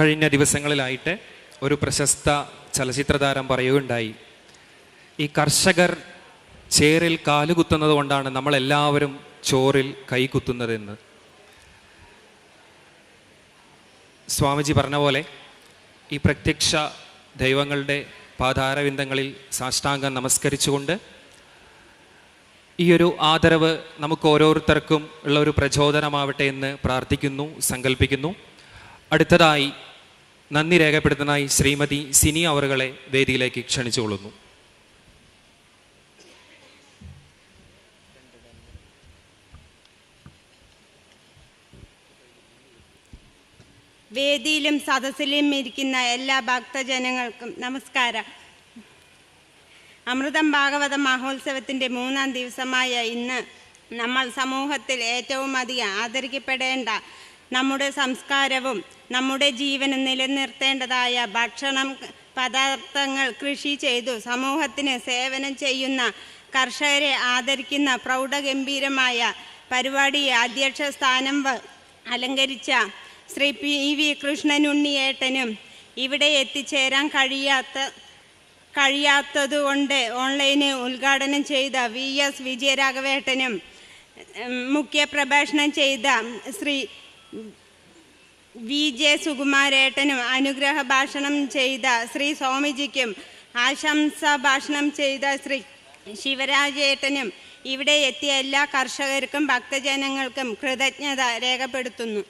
കഴിഞ്ഞ ദിവസങ്ങളിലായിട്ട് ഒരു പ്രശസ്ത ചലച്ചിത്രതാരം പറയുകയുണ്ടായി. ഈ കർഷകർ ചേറിൽ കാലുകുത്തുന്നത് കൊണ്ടാണ് നമ്മളെല്ലാവരും ചോറിൽ കൈകുത്തുന്നതെന്ന് സ്വാമിജി പറഞ്ഞ പോലെ ഈ പ്രത്യക്ഷ ദൈവങ്ങളുടെ പാതാരവിന്ദങ്ങളിൽ സാഷ്ടാംഗം നമസ്കരിച്ചുകൊണ്ട് ഈ ഒരു ആദരവ് നമുക്ക് ഓരോരുത്തർക്കും ഉള്ള ഒരു പ്രചോദനമാവട്ടെ എന്ന് പ്രാർത്ഥിക്കുന്നു സങ്കല്പിക്കുന്നു അടുത്തതായി നന്ദി രേഖപ്പെടുത്തുന്നതായി ശ്രീമതി സിനി അവറുകളെ വേദിയിലേക്ക് ക്ഷണിച്ചുകൊള്ളുന്നു. വേദിയിലും സദസ്സിലും ഇരിക്കുന്ന എല്ലാ ഭക്തജനങ്ങൾക്കും നമസ്കാരം. അമൃതം ഭാഗവത മഹോത്സവത്തിന്റെ മൂന്നാം ദിവസമായ ഇന്ന് നമ്മൾ സമൂഹത്തിൽ ഏറ്റവും അധികം ആദരിക്കപ്പെടേണ്ട നമ്മുടെ സംസ്കാരവും നമ്മുടെ ജീവനും നിലനിർത്തേണ്ടതായ ഭക്ഷണം പദാർത്ഥങ്ങൾ കൃഷി ചെയ്തു. സമൂഹത്തിന് സേവനം ചെയ്യുന്ന കർഷകരെ ആദരിക്കുന്ന പ്രൗഢഗംഭീരമായ പരിപാടി അധ്യക്ഷ സ്ഥാനം അലങ്കരിച്ച ശ്രീ പി വി കൃഷ്ണനുണ്ണിയേട്ടനും ഇവിടെ എത്തിച്ചേരാൻ കഴിയാത്ത കഴിയാത്തതുകൊണ്ട് ഓൺലൈന് ഉദ്ഘാടനം ചെയ്ത വി എസ് വിജയരാഘവേട്ടനും മുഖ്യപ്രഭാഷണം മുഖ്യ പ്രഭാഷണം ചെയ്ത ശ്രീ വി. ജെ. സുകുമാരേട്ടനും അനുഗ്രഹ ഭാഷണം ചെയ്ത ശ്രീ സ്വാമിജിക്കും ആശംസ ഭാഷണം ചെയ്ത ശ്രീ ശിവരാജേട്ടനും ഇവിടെ എത്തിയ എല്ലാ കർഷകർക്കും ഭക്തജനങ്ങൾക്കും കൃതജ്ഞത രേഖപ്പെടുത്തുന്നു.